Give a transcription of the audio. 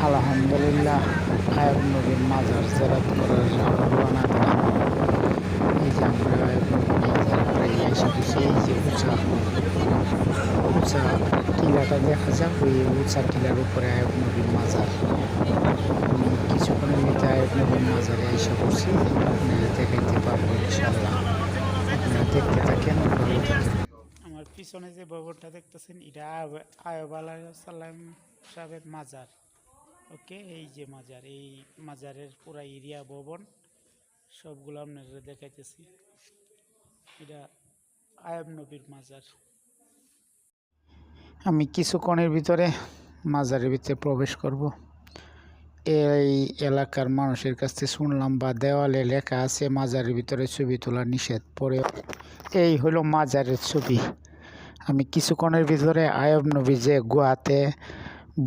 আলহামদুলিল্লাহ আয়ব নবীর মাজার জেরাত করার রওনা দিলাম এই যে আমরা এসে এই যে উঁচা উঁচা। টিলাটা দেখা যাক ওই উঁচা টিলার উপরে আয়ব নবীর মাজার। কিছুক্ষণের ভিতরে আয়ব নবীর মাজারে এসে পড়ছি, আপনারা দেখাইতে পারব ইনশাল্লাহ আপনারা দেখতে থাকেন, ভালো থাকেন। আমার পিছনে যে ভবনটা দেখতেছেন, এটা আয়ব- আয়ব আলাইসাল্লাম সাহেবের মাজার। ওকে, এই যে মাজার, এই মাজারের পুরা এরিয়া, ভবন, সবগুলো আপনারা দেখাইতেছি। এটা আয়ব নবীর মাজার। আমি কিছুক্ষণের ভিতরে মাজারের ভিতরে প্রবেশ করব। এই এলাকার মানুষের কাছ থেকে শুনলাম বা দেওয়ালে লেখা আছে, মাজারের ভিতরে ছবি তোলা নিষেধ, পরে এই হলো মাজারের ছবি। আমি কিছুক্ষণের ভিতরে আয়ব নবী যে গুয়াতে